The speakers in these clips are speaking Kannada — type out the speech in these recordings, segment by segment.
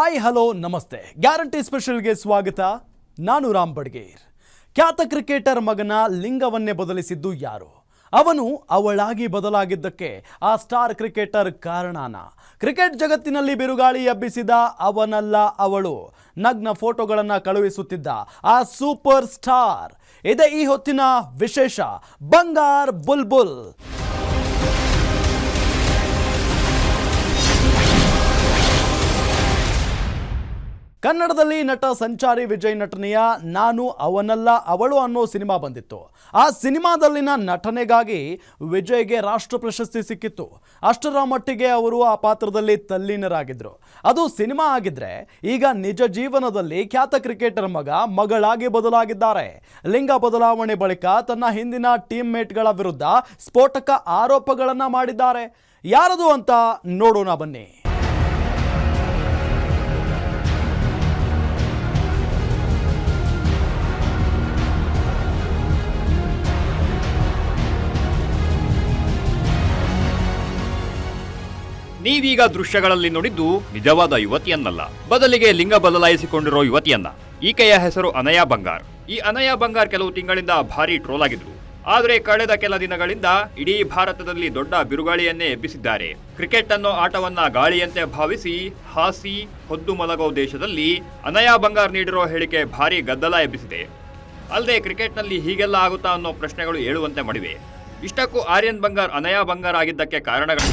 ಹಾಯ್, ಹಲೋ, ನಮಸ್ತೆ. ಗ್ಯಾರಂಟಿ ಸ್ಪೆಷಲ್ಗೆ ಸ್ವಾಗತ. ನಾನು ರಾಮ್ ಬಡ್ಗೇರ್. ಖ್ಯಾತ ಕ್ರಿಕೆಟರ್ ಮಗನ ಲಿಂಗವನ್ನೇ ಬದಲಿಸಿದ್ದು ಯಾರು? ಅವನು ಅವಳಾಗಿ ಬದಲಾಗಿದ್ದಕ್ಕೆ ಆ ಸ್ಟಾರ್ ಕ್ರಿಕೆಟರ್ ಕಾರಣನ. ಕ್ರಿಕೆಟ್ ಜಗತ್ತಿನಲ್ಲಿ ಬಿರುಗಾಳಿ ಎಬ್ಬಿಸಿದ ಅವನಲ್ಲ ಅವಳು. ನಗ್ನ ಫೋಟೋಗಳನ್ನು ಕಳುಹಿಸುತ್ತಿದ್ದ ಆ ಸೂಪರ್ ಸ್ಟಾರ್. ಇದೇ ಈ ಹೊತ್ತಿನ ವಿಶೇಷ ಬಂಗಾರ್ ಬುಲ್ಬುಲ್. ಕನ್ನಡದಲ್ಲಿ ನಟ ಸಂಚಾರಿ ವಿಜಯ್ ನಟನೆಯ ನಾನು ಅವನಲ್ಲ ಅವಳು ಅನ್ನೋ ಸಿನಿಮಾ ಬಂದಿತ್ತು. ಆ ಸಿನಿಮಾದಲ್ಲಿನ ನಟನೆಗಾಗಿ ವಿಜಯ್ಗೆ ರಾಷ್ಟ್ರ ಪ್ರಶಸ್ತಿ ಸಿಕ್ಕಿತ್ತು. ಅಷ್ಟರ ಮಟ್ಟಿಗೆ ಅವರು ಆ ಪಾತ್ರದಲ್ಲಿ ತಲ್ಲೀನರಾಗಿದ್ದರು ಅದು ಸಿನಿಮಾ ಆಗಿದ್ರೆ ಈಗ ನಿಜ ಜೀವನದಲ್ಲಿ ಖ್ಯಾತ ಕ್ರಿಕೆಟರ್ ಮಗ ಮಗಳಾಗಿ ಬದಲಾಗಿದ್ದಾರೆ. ಲಿಂಗ ಬದಲಾವಣೆ ಬಳಿಕ ತನ್ನ ಹಿಂದಿನ ಟೀಮ್ ಮೇಟ್ಗಳ ವಿರುದ್ಧ ಸ್ಫೋಟಕ ಆರೋಪಗಳನ್ನು ಮಾಡಿದ್ದಾರೆ. ಯಾರದು ಅಂತ ನೋಡೋಣ ಬನ್ನಿ. ನೀವೀಗ ದೃಶ್ಯಗಳಲ್ಲಿ ನೋಡಿದ್ದು ನಿಜವಾದ ಯುವತಿಯನ್ನಲ್ಲ. ಬದಲಿಗೆ ಲಿಂಗ ಬದಲಾಯಿಸಿಕೊಂಡಿರೋ ಯುವತಿಯನ್ನ. ಈಕೆಯ ಹೆಸರು ಅನಯಾ ಬಂಗಾರ್. ಈ ಅನಯಾ ಬಂಗಾರ್ ಕೆಲವು ತಿಂಗಳಿಂದ ಭಾರಿ ಟ್ರೋಲ್ ಆಗಿದ್ರು. ಆದರೆ ಕಳೆದ ಕೆಲ ದಿನಗಳಿಂದ ಇಡೀ ಭಾರತದಲ್ಲಿ ದೊಡ್ಡ ಬಿರುಗಾಳಿಯನ್ನೇ ಎಬ್ಬಿಸಿದ್ದಾರೆ. ಕ್ರಿಕೆಟ್ ಅನ್ನೋ ಆಟವನ್ನ ಗಾಳಿಯಂತೆ ಭಾವಿಸಿ ಹಾಸಿ ಹೊದ್ದು ಮಲಗೋ ದೇಶದಲ್ಲಿ ಅನಯಾ ಬಂಗಾರ್ ನೀಡಿರೋ ಹೇಳಿಕೆ ಭಾರಿ ಗದ್ದಲ ಎಬ್ಬಿಸಿದೆ. ಅಲ್ಲದೆ ಕ್ರಿಕೆಟ್ನಲ್ಲಿ ಹೀಗೆಲ್ಲ ಆಗುತ್ತಾ ಅನ್ನೋ ಪ್ರಶ್ನೆಗಳು ಏಳುವಂತೆ ಮಾಡಿವೆ. ಇಷ್ಟಕ್ಕೂ ಆರ್ಯನ್ ಬಂಗಾರ್ ಅನಯಾ ಬಂಗಾರ್ ಆಗಿದ್ದಕ್ಕೆ ಕಾರಣಗಳು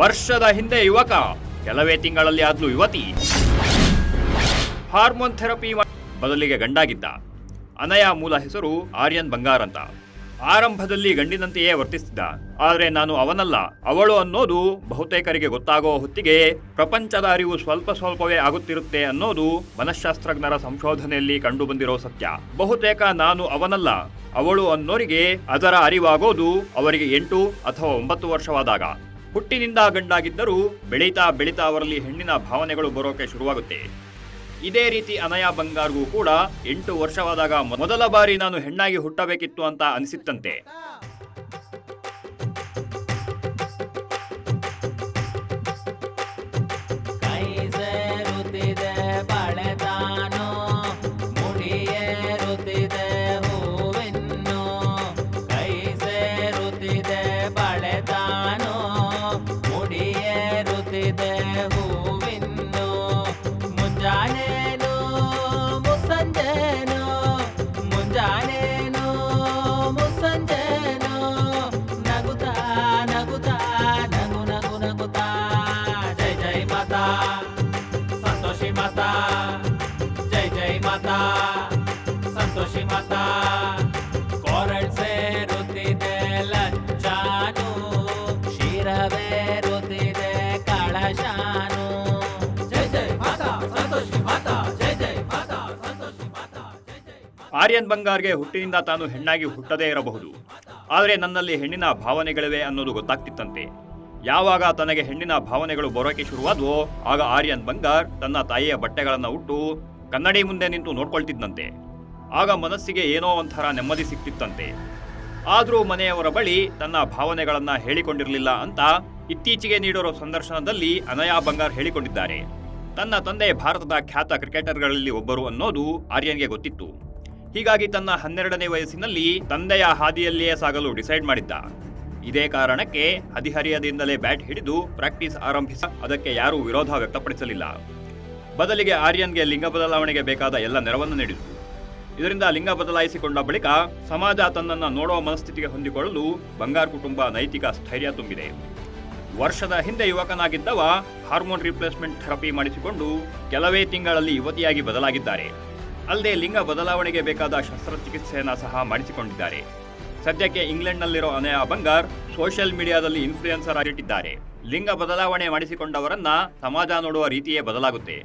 ವರ್ಷದ ಹಿಂದೆ ಯುವಕ, ಕೆಲವೇ ತಿಂಗಳಲ್ಲಿ ಆದ್ಲು ಯುವತಿ. ಹಾರ್ಮೋನ್ ಥೆರಪಿ ಬದಲಿಗೆ ಗಂಡಾಗಿದ್ದ. ಅನಯ ಮೂಲ ಹೆಸರು ಆರ್ಯನ್ ಬಂಗಾರ್ ಅಂತ. ಆರಂಭದಲ್ಲಿ ಗಂಡಿನಂತೆಯೇ ವರ್ತಿಸಿದ್ದ ಆದರೆ ನಾನು ಅವನಲ್ಲ, ಅವಳು ಅನ್ನೋದು ಬಹುತೇಕರಿಗೆ ಗೊತ್ತಾಗೋ ಹೊತ್ತಿಗೆ ಪ್ರಪಂಚದ ಅರಿವು ಸ್ವಲ್ಪ ಸ್ವಲ್ಪವೇ ಆಗುತ್ತಿರುತ್ತೆ ಅನ್ನೋದು ಮನಃಶಾಸ್ತ್ರಜ್ಞರ ಸಂಶೋಧನೆಯಲ್ಲಿ ಕಂಡುಬಂದಿರೋ ಸತ್ಯ. ಬಹುತೇಕ ನಾನು ಅವನಲ್ಲ, ಅವಳು ಅನ್ನೋರಿಗೆ ಅದರ ಅರಿವಾಗೋದು ಅವರಿಗೆ ಎಂಟು ಅಥವಾ ಒಂಬತ್ತು ವರ್ಷವಾದಾಗ. ಹುಟ್ಟಿನಿಂದ ಗಂಡಾಗಿದ್ದರೂ ಬೆಳೀತಾ ಬೆಳೀತಾ ಅವರಲ್ಲಿ ಹೆಣ್ಣಿನ ಭಾವನೆಗಳು ಬರೋಕೆ ಶುರುವಾಗುತ್ತೆ. ಇದೇ ರೀತಿ ಅನಯ ಬಂಗಾರ್ಗೂ ಕೂಡ ಎಂಟು ವರ್ಷವಾದಾಗ ಮೊದಲ ಬಾರಿ ನಾನು ಹೆಣ್ಣಾಗಿ ಹುಟ್ಟಬೇಕಿತ್ತು ಅಂತ ಅನಿಸಿತ್ತಂತೆ. ಆರ್ಯನ್ ಬಂಗಾರ್ಗೆ ಹುಟ್ಟಿನಿಂದ ತಾನು ಹೆಣ್ಣಾಗಿ ಹುಟ್ಟದೇ ಇರಬಹುದು. ಆದರೆ ನನ್ನಲ್ಲಿ ಹೆಣ್ಣಿನ ಭಾವನೆಗಳಿವೆ ಅನ್ನೋದು ಗೊತ್ತಾಗ್ತಿತ್ತಂತೆ. ಯಾವಾಗ ತನಗೆ ಹೆಣ್ಣಿನ ಭಾವನೆಗಳು ಬರೋಕೆ ಶುರುವಾದ್ವೋ, ಆಗ ಆರ್ಯನ್ ಬಂಗಾರ್ ತನ್ನ ತಾಯಿಯ ಬಟ್ಟೆಗಳನ್ನು ಉಟ್ಟು ಕನ್ನಡಿ ಮುಂದೆ ನಿಂತು ನೋಡ್ಕೊಳ್ತಿದ್ದಂತೆ ಆಗ ಮನಸ್ಸಿಗೆ ಏನೋ ಒಂಥರ ನೆಮ್ಮದಿ ಸಿಕ್ತಿತ್ತಂತೆ. ಆದರೂ ಮನೆಯವರ ಬಳಿ ತನ್ನ ಭಾವನೆಗಳನ್ನು ಹೇಳಿಕೊಂಡಿರಲಿಲ್ಲ ಅಂತ ಇತ್ತೀಚೆಗೆ ನೀಡಿರೋ ಸಂದರ್ಶನದಲ್ಲಿ ಅನಯಾ ಬಂಗಾರ್ ಹೇಳಿಕೊಂಡಿದ್ದಾರೆ. ತನ್ನ ತಂದೆ ಭಾರತದ ಖ್ಯಾತ ಕ್ರಿಕೆಟರ್ಗಳಲ್ಲಿ ಒಬ್ಬರು ಅನ್ನೋದು ಆರ್ಯನ್ಗೆ ಗೊತ್ತಿತ್ತು. ಹೀಗಾಗಿ ತನ್ನ ಹನ್ನೆರಡನೇ ವಯಸ್ಸಿನಲ್ಲಿ ತಂದೆಯ ಹಾದಿಯಲ್ಲಿಯೇ ಸಾಗಲು ಡಿಸೈಡ್ ಮಾಡಿದ್ದ. ಇದೇ ಕಾರಣಕ್ಕೆ ಹದಿಹರಿಯದಿಂದಲೇ ಬ್ಯಾಟ್ ಹಿಡಿದು ಪ್ರಾಕ್ಟೀಸ್ ಆರಂಭಿಸ ಅದಕ್ಕೆ ಯಾರೂ ವಿರೋಧ ವ್ಯಕ್ತಪಡಿಸಲಿಲ್ಲ. ಬದಲಿಗೆ ಆರ್ಯನ್ಗೆ ಲಿಂಗ ಬದಲಾವಣೆಗೆ ಬೇಕಾದ ಎಲ್ಲ ನೆರವನ್ನು ನೀಡಿತು ಇದರಿಂದ ಲಿಂಗ ಬದಲಾಯಿಸಿಕೊಂಡ ಬಳಿಕ ಸಮಾಜ ತನ್ನನ್ನು ನೋಡುವ ಮನಸ್ಥಿತಿಗೆ ಹೊಂದಿಕೊಳ್ಳಲು ಬಂಗಾರ್ ಕುಟುಂಬ ನೈತಿಕ ಸ್ಥೈರ್ಯ ತುಂಬಿದೆ. ವರ್ಷದ ಹಿಂದೆ ಯುವಕನಾಗಿದ್ದವ ಹಾರ್ಮೋನ್ ರಿಪ್ಲೇಸ್ಮೆಂಟ್ ಥೆರಪಿ ಮಾಡಿಸಿಕೊಂಡು ಕೆಲವೇ ತಿಂಗಳಲ್ಲಿ ಯುವತಿಯಾಗಿ ಬದಲಾಗಿದ್ದಾರೆ. ಅಲ್ಲದೆ ಲಿಂಗ ಬದಲಾವಣೆಗೆ ಬೇಕಾದ ಶಸ್ತ್ರಚಿಕಿತ್ಸೆಯನ್ನು ಸಹ ಮಾಡಿಸಿಕೊಂಡಿದ್ದಾರೆ. ಸದ್ಯಕ್ಕೆ ಇಂಗ್ಲೆಂಡ್ನಲ್ಲಿರೋ ಅನಯ ಬಂಗಾರ್ ಸೋಷಿಯಲ್ ಮೀಡಿಯಾದಲ್ಲಿ ಇನ್ಫ್ಲೂಯೆನ್ಸರ್ ಆಗಿಟ್ಟಿದ್ದಾರೆ. ಲಿಂಗ ಬದಲಾವಣೆ ಮಾಡಿಸಿಕೊಂಡವರನ್ನ ಸಮಾಜ ನೋಡುವ ರೀತಿಯೇ ಬದಲಾಗುತ್ತೆ.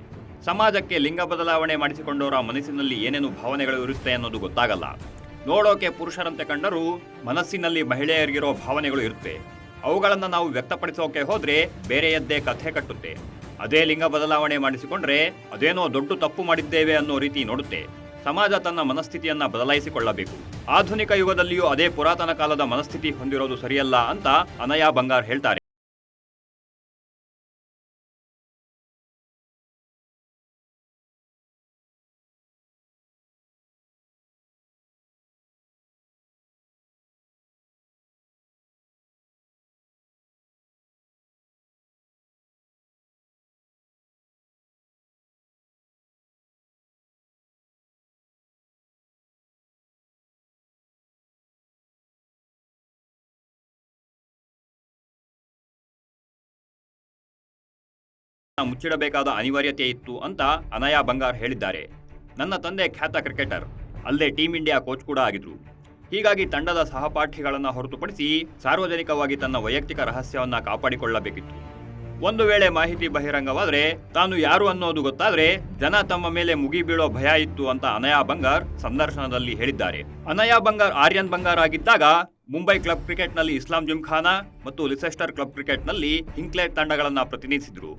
ಸಮಾಜಕ್ಕೆ ಲಿಂಗ ಬದಲಾವಣೆ ಮಾಡಿಸಿಕೊಂಡವರ ಮನಸ್ಸಿನಲ್ಲಿ ಏನೇನು ಭಾವನೆಗಳು ಇರುತ್ತೆ ಅನ್ನೋದು ಗೊತ್ತಾಗಲ್ಲ. ನೋಡೋಕೆ ಪುರುಷರಂತೆ ಕಂಡರೂ ಮನಸ್ಸಿನಲ್ಲಿ ಮಹಿಳೆಯರಿಗಿರೋ ಭಾವನೆಗಳು ಇರುತ್ತೆ. ಅವುಗಳನ್ನು ನಾವು ವ್ಯಕ್ತಪಡಿಸೋಕೆ ಹೋದ್ರೆ ಬೇರೆಯದ್ದೇ ಕಥೆ ಕಟ್ಟುತ್ತೆ. ಅದೇ ಲಿಂಗ ಬದಲಾವಣೆ ಮಾಡಿಸಿಕೊಂಡ್ರೆ ಅದೇನೋ ದೊಡ್ಡ ತಪ್ಪು ಮಾಡಿದ್ದೇವೆ ಅನ್ನೋ ರೀತಿ ನೋಡುತ್ತೆ. ಸಮಾಜ ತನ್ನ ಮನಸ್ಥಿತಿಯನ್ನ ಬದಲಾಯಿಸಿಕೊಳ್ಳಬೇಕು. ಆಧುನಿಕ ಯುಗದಲ್ಲಿಯೂ ಅದೇ ಪುರಾತನ ಕಾಲದ ಮನಸ್ಥಿತಿ ಹೊಂದಿರೋದು ಸರಿಯಲ್ಲ ಅಂತ ಅನಯಾ ಬಂಗಾರ್ ಹೇಳ್ತಾರೆ. ಮುಚ್ಚಿಡಬೇಕಾದ ಅನಿವಾರ್ಯತೆ ಇತ್ತು ಅಂತ ಅನಯಾ ಬಂಗಾರ್ ಹೇಳಿದ್ದಾರೆ. ನನ್ನ ತಂದೆ ಖ್ಯಾತ ಕ್ರಿಕೆಟರ್, ಅಲ್ಲದೆ ಟೀಂ ಇಂಡಿಯಾ ಕೋಚ್ ಕೂಡ ಆಗಿದ್ರು. ಹೀಗಾಗಿ ತಂಡದ ಸಹಪಾಠಿಗಳನ್ನು ಹೊರತುಪಡಿಸಿ ಸಾರ್ವಜನಿಕವಾಗಿ ತನ್ನ ವೈಯಕ್ತಿಕ ರಹಸ್ಯವನ್ನ ಕಾಪಾಡಿಕೊಳ್ಳಬೇಕಿತ್ತು. ಒಂದು ವೇಳೆ ಮಾಹಿತಿ ಬಹಿರಂಗವಾದ್ರೆ, ತಾನು ಯಾರು ಅನ್ನೋದು ಗೊತ್ತಾದ್ರೆ ಜನ ತಮ್ಮ ಮೇಲೆ ಮುಗಿಬೀಳೋ ಭಯ ಇತ್ತು ಅಂತ ಅನಯಾ ಬಂಗಾರ್ ಸಂದರ್ಶನದಲ್ಲಿ ಹೇಳಿದ್ದಾರೆ. ಅನಯಾ ಬಂಗಾರ್ ಆರ್ಯನ್ ಬಂಗಾರ್ ಆಗಿದ್ದಾಗ, ಮುಂಬೈ ಕ್ಲಬ್ ಕ್ರಿಕೆಟ್ನಲ್ಲಿ ಇಸ್ಲಾಂ ಜಿಮ್ಖಾನಾ ಮತ್ತು ಲಿಸೆಸ್ಟರ್ ಕ್ಲಬ್ ಕ್ರಿಕೆಟ್ನಲ್ಲಿ ಹಿಂಕ್ಲೇಟ್ ತಂಡಗಳನ್ನ ಪ್ರತಿನಿಧಿಸಿದ್ರು.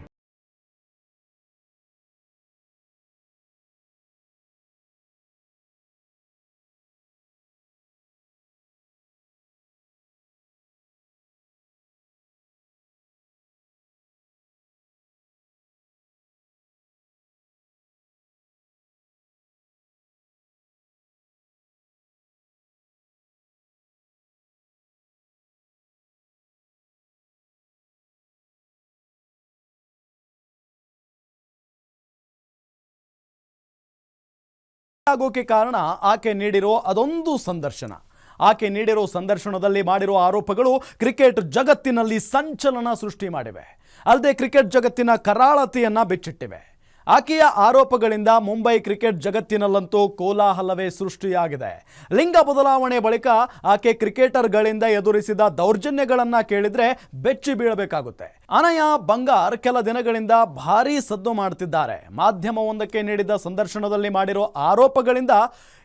ಆಗೋಕೆ ಕಾರಣ ಆಕೆ ನೀಡಿರೋ ಅದೊಂದು ಸಂದರ್ಶನ. ಆಕೆ ನೀಡಿರೋ ಸಂದರ್ಶನದಲ್ಲಿ ಮಾಡಿರೋ ಆರೋಪಗಳು ಕ್ರಿಕೆಟ್ ಜಗತ್ತಿನಲ್ಲಿ ಸಂಚಲನ ಸೃಷ್ಟಿ ಮಾಡಿವೆ. ಅಲ್ಲದೆ ಕ್ರಿಕೆಟ್ ಜಗತ್ತಿನ ಕರಾಳತೆಯನ್ನು ಬೆಚ್ಚಿಟ್ಟಿವೆ. ಆಕೆಯ ಆರೋಪಗಳಿಂದ ಮುಂಬೈ ಕ್ರಿಕೆಟ್ ಜಗತ್ತಿನಲ್ಲಂತೂ ಕೋಲಾಹಲವೇ ಸೃಷ್ಟಿಯಾಗಿದೆ. ಲಿಂಗ ಬದಲಾವಣೆ ಬಳಿಕ ಆಕೆ ಕ್ರಿಕೆಟರ್ಗಳಿಂದ ಎದುರಿಸಿದ ದೌರ್ಜನ್ಯಗಳನ್ನು ಕೇಳಿದ್ರೆ ಬೆಚ್ಚಿ ಬೀಳಬೇಕಾಗುತ್ತೆ. ಅನಯ ಬಂಗಾರ್ ಕೆಲ ದಿನಗಳಿಂದ ಭಾರೀ ಸದ್ದು ಮಾಡ್ತಿದ್ದಾರೆ. ಮಾಧ್ಯಮವೊಂದಕ್ಕೆ ನೀಡಿದ ಸಂದರ್ಶನದಲ್ಲಿ ಮಾಡಿರೋ ಆರೋಪಗಳಿಂದ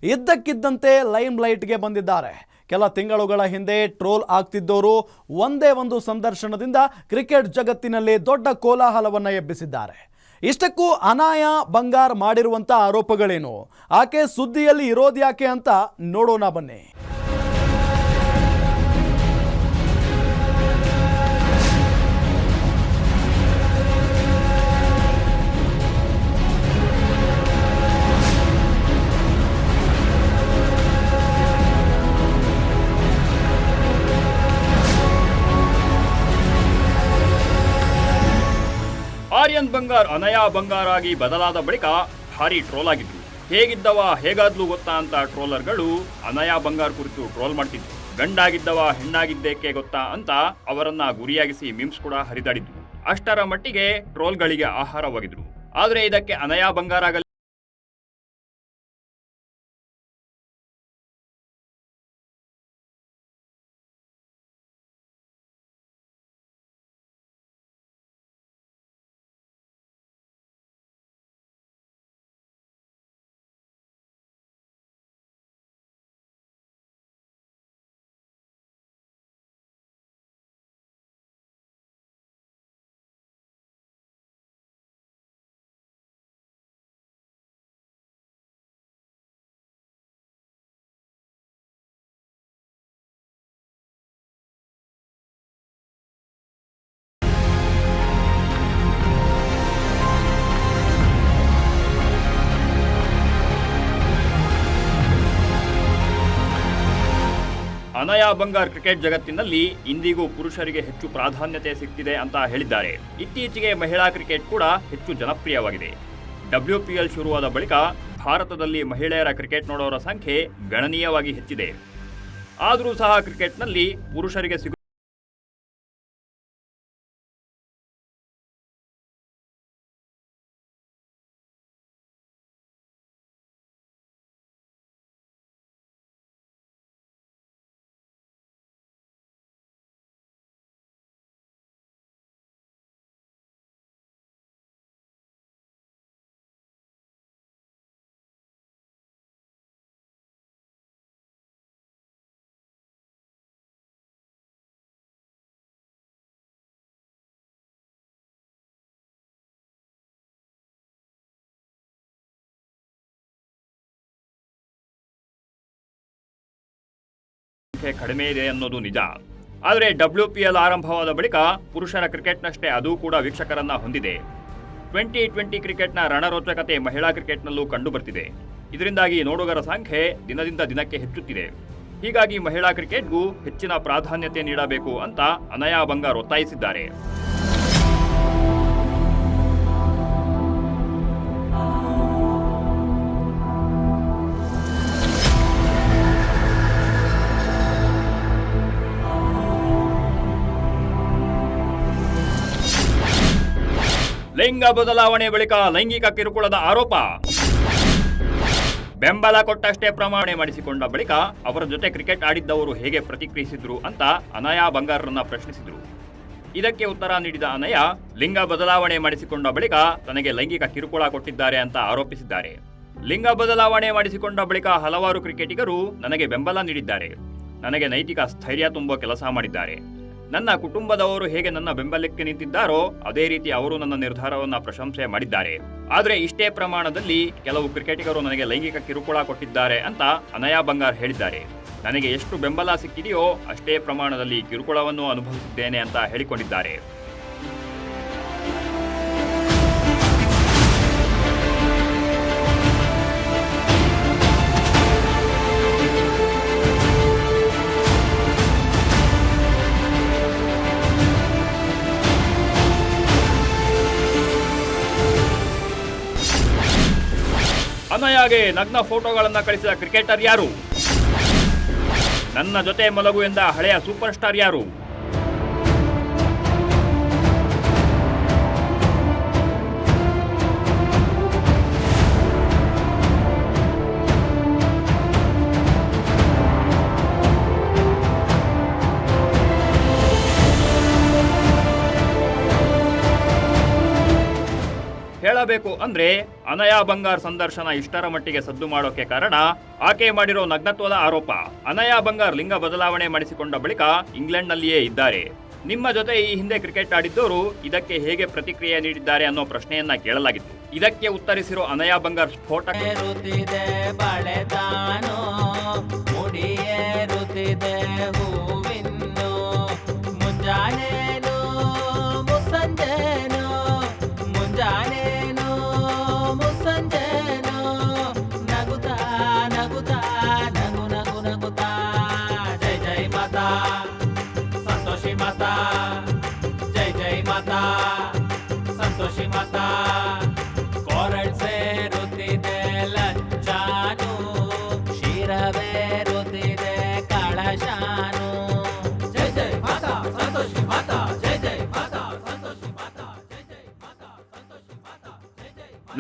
ಇದ್ದಕ್ಕಿದ್ದಂತೆ ಲೈಮ್ ಲೈಟ್ಗೆ ಬಂದಿದ್ದಾರೆ. ಕೆಲ ತಿಂಗಳುಗಳ ಹಿಂದೆ ಟ್ರೋಲ್ ಆಗ್ತಿದ್ದವರು ಒಂದೇ ಒಂದು ಸಂದರ್ಶನದಿಂದ ಕ್ರಿಕೆಟ್ ಜಗತ್ತಿನಲ್ಲಿ ದೊಡ್ಡ ಕೋಲಾಹಲವನ್ನು ಎಬ್ಬಿಸಿದ್ದಾರೆ. ಇಷ್ಟಕ್ಕೂ ಅನಾಯ ಬಂಗಾರ್ ಮಾಡಿರುವಂಥ ಆರೋಪಗಳೇನು? ಆಕೆ ಸುದ್ದಿಯಲ್ಲಿ ಇರೋದ್ಯಾಕೆ ಅಂತ ನೋಡೋಣ ಬನ್ನಿ. ಆರ್ಯನ್ ಬಂಗಾರ್ ಅನಯಾ ಬಂಗಾರ್ ಆಗಿ ಬದಲಾದ ಬಳಿಕ ಭಾರಿ ಟ್ರೋಲ್ ಆಗಿದ್ರು ಹೇಗಿದ್ದವ, ಹೇಗಾದ್ಲು ಗೊತ್ತಾ ಅಂತ ಟ್ರೋಲರ್ಗಳು ಅನಯಾ ಬಂಗಾರ್ ಕುರಿತು ಟ್ರೋಲ್ ಮಾಡ್ತಿದ್ರು ಗಂಡಾಗಿದ್ದವ, ಹೆಣ್ಣಾಗಿದ್ದೇಕೆ ಗೊತ್ತಾ ಅಂತ ಅವರನ್ನ ಗುರಿಯಾಗಿಸಿ ಮಿಮ್ಸ್ ಕೂಡ ಹರಿದಾಡಿದ್ರು ಅಷ್ಟರ ಮಟ್ಟಿಗೆ ಟ್ರೋಲ್ಗಳಿಗೆ ಆಹಾರವಾಗಿದ್ರು ಆದ್ರೆ ಇದಕ್ಕೆ ಅನಯಾ ಬಂಗಾರ್ ಅನಯಾ ಬಂಗಾರ್ ಕ್ರಿಕೆಟ್ ಜಗತ್ತಿನಲ್ಲಿ ಇಂದಿಗೂ ಪುರುಷರಿಗೆ ಹೆಚ್ಚು ಪ್ರಾಧಾನ್ಯತೆ ಸಿಗ್ತಿದೆ ಅಂತ ಹೇಳಿದ್ದಾರೆ. ಇತ್ತೀಚೆಗೆ ಮಹಿಳಾ ಕ್ರಿಕೆಟ್ ಕೂಡ ಹೆಚ್ಚು ಜನಪ್ರಿಯವಾಗಿದೆ. ಡಬ್ಲ್ಯೂಪಿಎಲ್ ಶುರುವಾದ ಬಳಿಕ ಭಾರತದಲ್ಲಿ ಮಹಿಳೆಯರ ಕ್ರಿಕೆಟ್ ನೋಡೋರ ಸಂಖ್ಯೆ ಗಣನೀಯವಾಗಿ ಹೆಚ್ಚಿದೆ. ಆದರೂ ಸಹ ಕ್ರಿಕೆಟ್ನಲ್ಲಿ ಪುರುಷರಿಗೆ ಸಿಗು ಸಂಖ್ಯೆ ಕಡಿಮೆ ಇದೆ ಅನ್ನೋದು ನಿಜ. ಆದರೆ ಡಬ್ಲ್ಯೂ ಪಿ ಎಲ್ ಆರಂಭವಾದ ಬಳಿಕ ಪುರುಷರ ಕ್ರಿಕೆಟ್ನಷ್ಟೇ ಅದು ಕೂಡ ವೀಕ್ಷಕರನ್ನ ಹೊಂದಿದೆ. ಟ್ವೆಂಟಿ ಟ್ವೆಂಟಿ ಕ್ರಿಕೆಟ್ನ ರಣರೋಚಕತೆ ಮಹಿಳಾ ಕ್ರಿಕೆಟ್ನಲ್ಲೂ ಕಂಡುಬರ್ತಿದೆ. ಇದರಿಂದಾಗಿ ನೋಡುಗರ ಸಂಖ್ಯೆ ದಿನದಿಂದ ದಿನಕ್ಕೆ ಹೆಚ್ಚುತ್ತಿದೆ. ಹೀಗಾಗಿ ಮಹಿಳಾ ಕ್ರಿಕೆಟ್ಗೂ ಹೆಚ್ಚಿನ ಪ್ರಾಧಾನ್ಯತೆ ನೀಡಬೇಕು ಅಂತ ಅನಯಾ ಬಂಗಾರ್ ಒತ್ತಾಯಿಸಿದ್ದಾರೆ. ಲಿಂಗ ಬದಲಾವಣೆ ಬಳಿಕ ಲೈಂಗಿಕ ಕಿರುಕುಳದ ಆರೋಪ. ಬೆಂಬಲ ಕೊಟ್ಟಷ್ಟೇ ಪ್ರಮಾಣೆ ಮಾಡಿಸಿಕೊಂಡ ಬಳಿಕ ಅವರ ಜೊತೆ ಕ್ರಿಕೆಟ್ ಆಡಿದ್ದವರು ಹೇಗೆ ಪ್ರತಿಕ್ರಿಯಿಸಿದ್ರು ಅಂತ ಅನಯಾ ಬಂಗಾರರನ್ನ ಪ್ರಶ್ನಿಸಿದರು. ಇದಕ್ಕೆ ಉತ್ತರ ನೀಡಿದ ಅನಯ, ಲಿಂಗ ಬದಲಾವಣೆ ಮಾಡಿಸಿಕೊಂಡ ಬಳಿಕ ತನಗೆ ಲೈಂಗಿಕ ಕಿರುಕುಳ ಕೊಟ್ಟಿದ್ದಾರೆ ಅಂತ ಆರೋಪಿಸಿದ್ದಾರೆ. ಲಿಂಗ ಬದಲಾವಣೆ ಮಾಡಿಸಿಕೊಂಡ ಬಳಿಕ ಹಲವಾರು ಕ್ರಿಕೆಟಿಗರು ನನಗೆ ಬೆಂಬಲ ನೀಡಿದ್ದಾರೆ. ನನಗೆ ನೈತಿಕ ಸ್ಥೈರ್ಯ ತುಂಬುವ ಕೆಲಸ ಮಾಡಿದ್ದಾರೆ. ನನ್ನ ಕುಟುಂಬದವರು ಹೇಗೆ ನನ್ನ ಬೆಂಬಲಕ್ಕೆ ನಿಂತಿದ್ದಾರೋ, ಅದೇ ರೀತಿ ಅವರು ನನ್ನ ನಿರ್ಧಾರವನ್ನು ಪ್ರಶಂಸೆ ಮಾಡಿದ್ದಾರೆ. ಆದರೆ ಇಷ್ಟೇ ಪ್ರಮಾಣದಲ್ಲಿ ಕೆಲವು ಕ್ರಿಕೆಟಿಗರು ನನಗೆ ಲೈಂಗಿಕ ಕಿರುಕುಳ ಕೊಟ್ಟಿದ್ದಾರೆ ಅಂತ ಅನಯಾ ಬಂಗಾರ್ ಹೇಳಿದ್ದಾರೆ. ನನಗೆ ಎಷ್ಟು ಬೆಂಬಲ ಸಿಕ್ಕಿದೆಯೋ ಅಷ್ಟೇ ಪ್ರಮಾಣದಲ್ಲಿ ಕಿರುಕುಳವನ್ನು ಅನುಭವಿಸಿದ್ದೇನೆ ಅಂತ ಹೇಳಿಕೊಂಡಿದ್ದಾರೆ. ಅನಯಾಗೆ ನಗ್ನ ಫೋಟೋಗಳನ್ನು ಕಳಿಸಿದ ಕ್ರಿಕೆಟರ್ ಯಾರು? ನನ್ನ ಜೊತೆ ಮಲಗು ಎಂದ ಹಳೆಯ ಸೂಪರ್ ಸ್ಟಾರ್ ಯಾರು? ಹೇಳಬೇಕು ಅಂದ್ರೆ ಅನಯಾ ಬಂಗಾರ್ ಸಂದರ್ಶನ ಇಷ್ಟರ ಮಟ್ಟಿಗೆ ಸದ್ದು ಮಾಡೋಕೆ ಕಾರಣ, ಆಕೆ ಮಾಡಿರೋ ನಗ್ನತ್ವದ ಆರೋಪ. ಅನಯಾ ಬಂಗಾರ್ ಲಿಂಗ ಬದಲಾವಣೆ ಮಾಡಿಸಿಕೊಂಡ ಬಳಿಕ ಇಂಗ್ಲೆಂಡ್ನಲ್ಲಿಯೇ ಇದ್ದಾರೆ. ನಿಮ್ಮ ಜೊತೆ ಈ ಹಿಂದೆ ಕ್ರಿಕೆಟ್ ಆಡಿದ್ದವರು ಇದಕ್ಕೆ ಹೇಗೆ ಪ್ರತಿಕ್ರಿಯೆ ನೀಡಿದ್ದಾರೆ ಅನ್ನೋ ಪ್ರಶ್ನೆಯನ್ನ ಕೇಳಲಾಗಿತ್ತು. ಇದಕ್ಕೆ ಉತ್ತರಿಸಿರೋ ಅನಯಾ ಬಂಗಾರ್ ಏರುತ್ತಿದೆ ಬಳೆದಾನು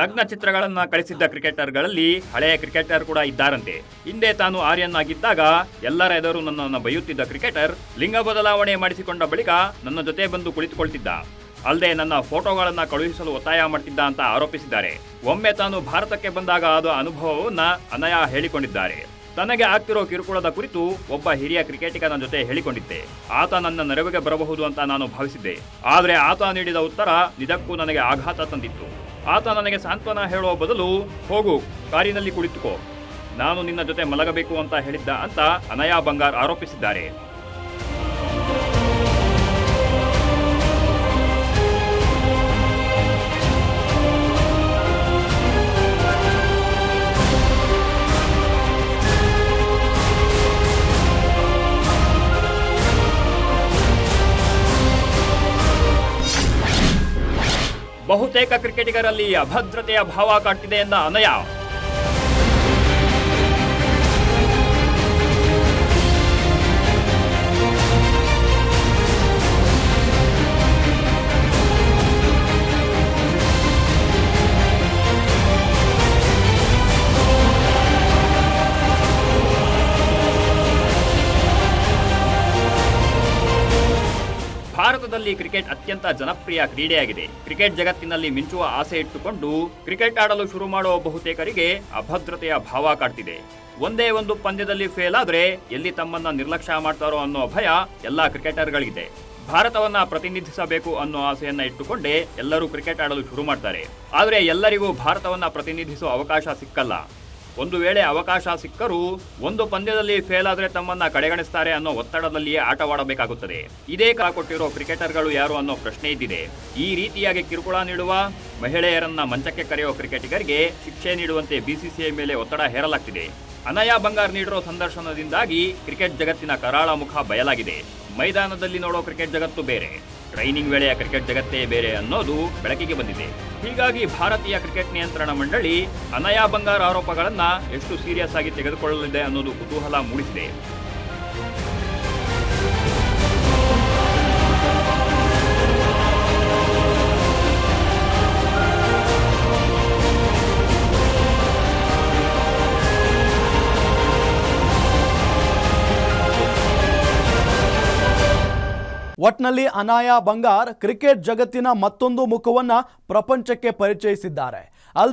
ನಗ್ನ ಚಿತ್ರಗಳನ್ನ ಕಳಿಸಿದ್ದ ಕ್ರಿಕೆಟರ್ಗಳಲ್ಲಿ ಹಳೆಯ ಕ್ರಿಕೆಟರ್ ಕೂಡ ಇದ್ದಾರಂತೆ. ಹಿಂದೆ ತಾನು ಆರ್ಯನ್ ಆಗಿದ್ದಾಗ ಎಲ್ಲರ ಎದುರು ನನ್ನನ್ನು ಬೈಯುತ್ತಿದ್ದ ಕ್ರಿಕೆಟರ್ ಲಿಂಗ ಬದಲಾವಣೆ ಮಾಡಿಸಿಕೊಂಡ ಬಳಿಕ ನನ್ನ ಜೊತೆ ಬಂದು ಕುಳಿತುಕೊಳ್ತಿದ್ದ. ಅಲ್ಲದೆ ನನ್ನ ಫೋಟೋಗಳನ್ನು ಕಳುಹಿಸಲು ಒತ್ತಾಯ ಮಾಡ್ತಿದ್ದ ಅಂತ ಆರೋಪಿಸಿದ್ದಾರೆ. ಒಮ್ಮೆ ತಾನು ಭಾರತಕ್ಕೆ ಬಂದಾಗ ಆದ ಅನುಭವವನ್ನ ಅನಯ ಹೇಳಿಕೊಂಡಿದ್ದಾರೆ. ತನಗೆ ಆಗ್ತಿರೋ ಕಿರುಕುಳದ ಕುರಿತು ಒಬ್ಬ ಹಿರಿಯ ಕ್ರಿಕೆಟಿಗನ ಜೊತೆ ಹೇಳಿಕೊಂಡಿದ್ದೆ. ಆತ ನನ್ನ ನೆರವಿಗೆ ಬರಬಹುದು ಅಂತ ನಾನು ಭಾವಿಸಿದ್ದೆ. ಆದರೆ ಆತ ನೀಡಿದ ಉತ್ತರ ನಿಜಕ್ಕೂ ನನಗೆ ಆಘಾತ ತಂದಿತ್ತು. ಆತ ನನಗೆ ಸಾಂತ್ವನ ಹೇಳುವ ಬದಲು ಹೋಗು, ಕಾರಿನಲ್ಲಿ ಕುಳಿತುಕೋ. ನಾನು ನಿನ್ನ ಜೊತೆ ಮಲಗಬೇಕು ಅಂತ ಹೇಳಿದ್ದ ಅಂತ ಅನಯಾ ಬಂಗಾರ್ ಆರೋಪಿಸಿದ್ದಾರೆ. ಬಹುತೇಕ ಕ್ರಿಕೆಟಿಗರಲ್ಲಿ ಅಭದ್ರತೆಯ ಭಾವ ಕಾಡ್ತಿದೆ ಎಂದ ಅನಯ. ಭಾರತದಲ್ಲಿ ಕ್ರಿಕೆಟ್ ಅತ್ಯಂತ ಜನಪ್ರಿಯ ಕ್ರೀಡೆಯಾಗಿದೆ. ಕ್ರಿಕೆಟ್ ಜಗತ್ತಿನಲ್ಲಿ ಮಿಂಚುವ ಆಸೆ ಇಟ್ಟುಕೊಂಡು ಕ್ರಿಕೆಟ್ ಆಡಲು ಶುರು ಮಾಡುವ ಬಹುತೇಕರಿಗೆ ಅಭದ್ರತೆಯ ಭಾವ ಕಾಡ್ತಿದೆ. ಒಂದೇ ಒಂದು ಪಂದ್ಯದಲ್ಲಿ ಫೇಲ್ ಆದ್ರೆ ಎಲ್ಲಿ ತಮ್ಮನ್ನ ನಿರ್ಲಕ್ಷ್ಯ ಮಾಡ್ತಾರೋ ಅನ್ನೋ ಭಯ ಎಲ್ಲಾ ಕ್ರಿಕೆಟರ್ಗಳಿಗಿದೆ. ಭಾರತವನ್ನ ಪ್ರತಿನಿಧಿಸಬೇಕು ಅನ್ನೋ ಆಸೆಯನ್ನ ಇಟ್ಟುಕೊಂಡೇ ಎಲ್ಲರೂ ಕ್ರಿಕೆಟ್ ಆಡಲು ಶುರು ಮಾಡ್ತಾರೆ. ಆದ್ರೆ ಎಲ್ಲರಿಗೂ ಭಾರತವನ್ನ ಪ್ರತಿನಿಧಿಸುವ ಅವಕಾಶ ಸಿಕ್ಕಲ್ಲ. ಒಂದು ವೇಳೆ ಅವಕಾಶ ಸಿಕ್ಕರೂ ಒಂದು ಪಂದ್ಯದಲ್ಲಿ ಫೇಲ್ ಆದರೆ ತಮ್ಮನ್ನ ಕಡೆಗಣಿಸ್ತಾರೆ ಅನ್ನೋ ಒತ್ತಡದಲ್ಲಿಯೇ ಆಟವಾಡಬೇಕಾಗುತ್ತದೆ. ಇದೇ ಕಾ ಕೊಟ್ಟಿರೋ ಕ್ರಿಕೆಟರ್ಗಳು ಯಾರು ಅನ್ನೋ ಪ್ರಶ್ನೆ ಇದ್ದಿದೆ. ಈ ರೀತಿಯಾಗಿ ಕಿರುಕುಳ ನೀಡುವ ಮಹಿಳೆಯರನ್ನ ಮಂಚಕ್ಕೆ ಕರೆಯುವ ಕ್ರಿಕೆಟಿಗರಿಗೆ ಶಿಕ್ಷೆ ನೀಡುವಂತೆ ಬಿಸಿಸಿಐ ಮೇಲೆ ಒತ್ತಡ ಹೇರಲಾಗ್ತಿದೆ. ಅನಯಾ ಬಂಗಾರ್ ನೀಡಿರೋ ಸಂದರ್ಶನದಿಂದಾಗಿ ಕ್ರಿಕೆಟ್ ಜಗತ್ತಿನ ಕರಾಳ ಮುಖ ಬಯಲಾಗಿದೆ. ಮೈದಾನದಲ್ಲಿ ನೋಡೋ ಕ್ರಿಕೆಟ್ ಜಗತ್ತು ಬೇರೆ. ಟ್ರೈನಿಂಗ್ ವೇಳೆಯ ಕ್ರಿಕೆಟ್ ಜಗತ್ತೇ ಬೇರೆ ಅನ್ನೋದು ಬೆಳಕಿಗೆ ಬಂದಿದೆ. ಹೀಗಾಗಿ ಭಾರತೀಯ ಕ್ರಿಕೆಟ್ ನಿಯಂತ್ರಣ ಮಂಡಳಿ ಅನಯಾ ಬಂಗಾರ ಆರೋಪಗಳನ್ನು ಎಷ್ಟು ಸೀರಿಯಸ್ ಆಗಿ ತೆಗೆದುಕೊಳ್ಳಲಿದೆ ಅನ್ನೋದು ಕುತೂಹಲ ಮೂಡಿಸಿದೆ. ಒಟ್ನಲ್ಲಿ ಅನಾಯಾ ಬಂಗಾರ್ ಕ್ರಿಕೆಟ್ ಜಗತ್ತಿನ ಮತ್ತೊಂದು ಮುಖವನ್ನ ಪ್ರಪಂಚಕ್ಕೆ ಪರಿಚಯಿಸಿದ್ದಾರೆ. ಅಲ್ಲದೆ